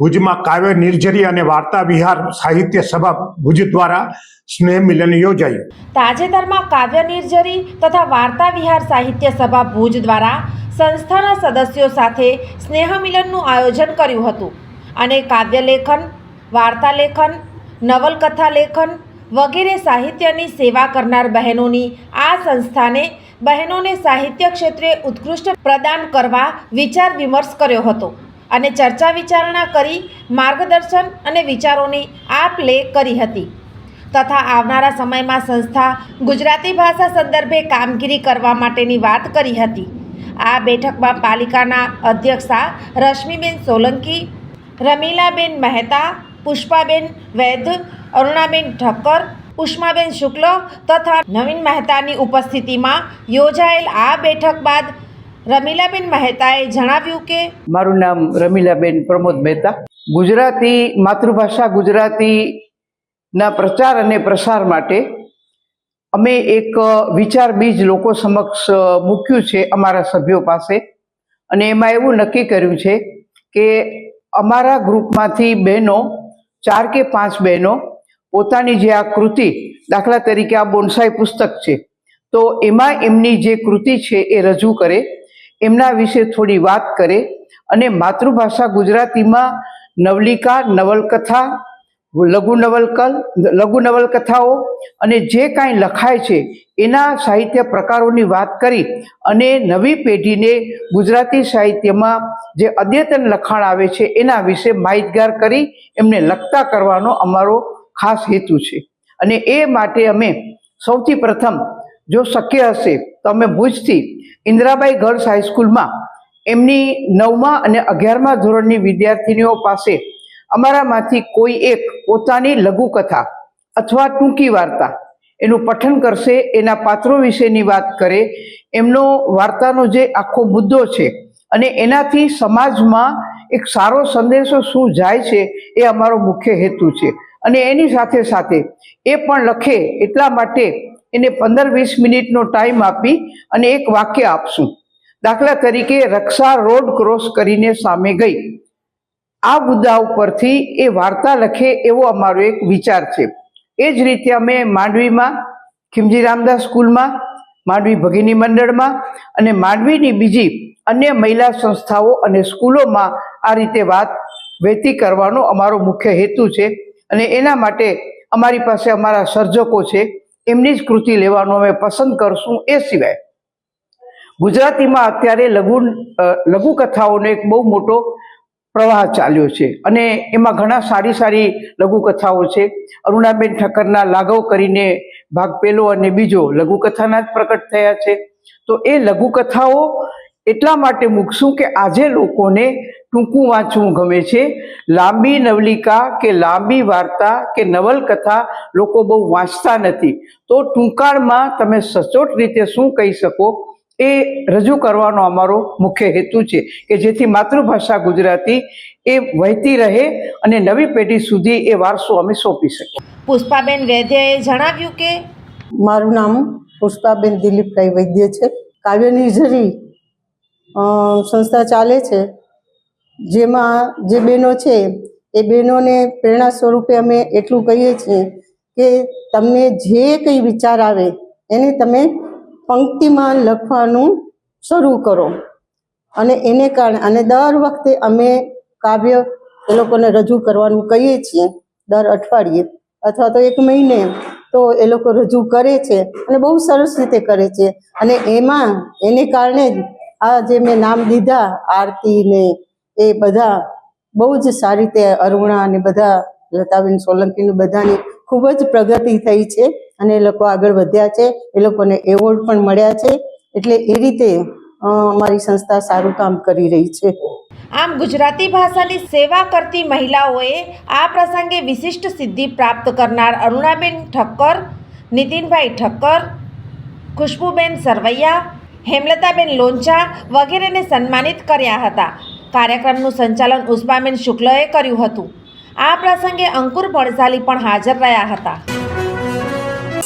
ભુજમાં કાવ્ય નિર્જરી અને વાર્તા વિહાર સાહિત્ય સભા ભુજ દ્વારા સ્નેહ મિલન યોજાયું. તાજેતરમાં કાવ્ય નિર્જરી તથા વાર્તા વિહાર સાહિત્ય સભા ભુજ દ્વારા સંસ્થાના સદસ્યો સાથે સ્નેહ મિલનનું આયોજન કર્યું હતું. અને કાવ્ય લેખન, વાર્તા લેખન, નવલકથા લેખન વગેરે સાહિત્યની સેવા કરનાર બહેનોની આ સંસ્થાને બહેનોને સાહિત્ય ક્ષેત્રે ઉત્કૃષ્ટ પ્રદાન કરવા વિચાર વિમર્શ કર્યો હતો. અને ચર્ચા વિચારણા કરી, માર્ગદર્શન અને વિચારોની આપ લે કરી હતી. તથા આવનારા સમયમાં સંસ્થા ગુજરાતી ભાષા સંદર્ભે કામગીરી કરવા માટેની વાત કરી હતી. આ બેઠકમાં પાલિકાના અધ્યક્ષા રશ્મિબેન સોલંકી, રમીલાબેન મહેતા, પુષ્પાબેન વૈદ, અરુણાબેન ઠક્કર ઉષ્માબેન શુક્લ તથા નવીન મહેતાની ઉપસ્થિતિમાં યોજાયેલ આ બેઠક બાદ રમીલાબેન મહેતાએ જણાવ્યું કે મારું નામ રમીલાબેન પ્રમોદ મહેતા. ગુજરાતી માતૃભાષા ગુજરાતીના પ્રચાર અને પ્રસાર માટે અમે એક વિચાર બીજ લોકો સમક્ષ મૂક્યું છે અમારા સભ્યો પાસે. અને એમાં એવું નક્કી કર્યું છે કે અમારા ગ્રુપમાંથી બહેનો, ચાર કે પાંચ બહેનો, પોતાની જે આ કૃતિ, દાખલા તરીકે આ બોન્સાઈ પુસ્તક છે, તો એમાં એમની જે કૃતિ છે એ રજૂ કરે એમના વિશે થોડી વાત કરે અને માતૃભાષા ગુજરાતીમાં નવલિકા, નવલકથા, લઘુ નવલકલ, લઘુ નવલકથાઓ અને જે કાંઈ લખાય છે, એના સાહિત્ય પ્રકારોની વાત કરી અને નવી પેઢીને ગુજરાતી સાહિત્યમાં જે અદ્યતન લખાણ આવે છે, એના વિશે માહિતગાર કરી એમને લખતા કરવાનો અમારો ખાસ હેતુ છે. અને એ માટે અમે સૌથી પ્રથમ જો શક્ય હશે, તો અમે ભુજથી ઇન્દિરાબાઈ ગર્લ્સ હાઈસ્કૂલમાં એમની નવમા અને અગિયારમા ધોરણની વિદ્યાર્થીનીઓ પાસે અમારામાંથી કોઈ એક પોતાની લઘુકથા અથવા ટૂંકી વાર્તા એનું પઠન કરશે, એના પાત્રો વિશેની વાત કરે, એમનો વાર્તાનો જે આખો મુદ્દો છે અને એનાથી સમાજમાં એક સારો સંદેશો શું જાય છે એ અમારો મુખ્ય હેતુ છે. અને એની સાથે સાથે એ પણ લખે એટલા માટે એને પંદર વીસ મિનિટનો ટાઈમ આપી અને એક વાક્ય આપશું. દાખલા તરીકે, રક્ષા રોડ ક્રોસ કરીને સામે ગઈ. આ મુદ્દા ઉપરથી એ વાર્તા લખે એવો અમારો એક વિચાર છે. એ જ રીતે અમે માંડવીમાં, ખીમજી રામદાસ સ્કૂલમાં, માંડવી ભગીની મંડળમાં અને માંડવીની બીજી અન્ય મહિલા સંસ્થાઓ અને સ્કૂલોમાં આ રીતે વાત વહેતી કરવાનો અમારો મુખ્ય હેતુ છે અને એના માટે અમારી પાસે અમારા સર્જકો છે. એમની જ કૃતિ લેવાનું અમે પસંદ કરશું એ સિવાય. ગુજરાતીમાં અત્યારે લઘુ લઘુકથાઓનો એક બહુ મોટો પ્રવાહ ચાલ્યો છે અને એમાં ઘણા સારી સારી લઘુકથાઓ છે. અરુણાબેન ઠક્કરના લાઘવ કરીને ભાગ પહેલો અને બીજો લઘુકથાના જ પ્રકટ થયા છે. તો એ લઘુકથાઓ એટલા માટે મૂકશું કે આજે લોકોને ટૂંકું વાંચવું ગમે છે. લાંબી નવલિકા કે લાંબી વાર્તા કે નવલકથા લોકો બહુ વાંચતા નથી. તો ટૂંકાણમાં તમે સચોટ રીતે શું કહી શકો? એ રજૂ કરવાનો અમારો મુખ્ય હેતુ છે કે જેથી માતૃભાષા ગુજરાતી એ વહેતી રહે અને નવી પેઢી સુધી એ વારસો અમે સોંપી શકીએ. પુષ્પાબેન વૈદ્યએ જણાવ્યું કે મારું નામ પુષ્પાબેન દિલીપભાઈ વૈદ્ય છે. કાવ્યની ઝરી સંસ્થા ચાલે છે. જેમાં જે બહેનો છે, એ બહેનોને પ્રેરણા સ્વરૂપે અમે એટલું કહીએ છીએ કે તમને જે કંઈ વિચાર આવે, એને તમે પંક્તિમાં લખવાનું શરૂ કરો. અને એને કારણે, અને દર વખતે અમે કાવ્ય એ લોકોને રજૂ કરવાનું કહીએ છીએ, દર અઠવાડિયે, અથવા તો એક મહિને તો એ લોકો રજૂ કરે છે અને બહુ સરસ રીતે કરે છે. અને એમાં, એને કારણે જ આ જે મેં નામ દીધા આરતી ને એ બધા બહુ જ સારી રીતે અરુણા અને બધા લતાબેન સોલંકીની બધાની ખૂબ જ પ્રગતિ થઈ છે અને એ લોકો આગળ વધ્યા છે. એ લોકોને એવોર્ડ પણ મળ્યા છે. એટલે એ રીતે અમારી સંસ્થા સારું કામ કરી રહી છે. આમ ગુજરાતી ભાષાની સેવા કરતી મહિલાઓએ આ પ્રસંગે વિશિષ્ટ સિદ્ધિ પ્રાપ્ત કરનાર અરુણાબેન ઠક્કર, નીતિનભાઈ ઠક્કર, ખુશ્બુબેન સરવૈયા, હેમલતાબેન લોંચા વગેરેને સન્માનિત કર્યા હતા. કાર્યક્રમનું સંચાલન ઉષ્માબેન શુક્લએ કર્યું હતું. આ પ્રસંગે અંકુર ભણસાલી પણ હાજર રહ્યા હતા.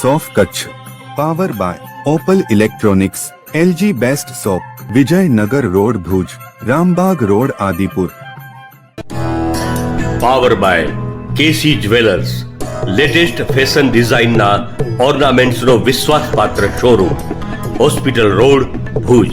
સોફ Kutch power by Opal electronics LG best shop Vijaynagar road Bhuj Rambag road Adipur. Power by KC jewellers latest fashion ડિઝાઇનના ઓર્નામેન્ટ્સનો વિશ્વાસપાત્ર શોરૂમ હોસ્પિટલ રોડ ભુજ.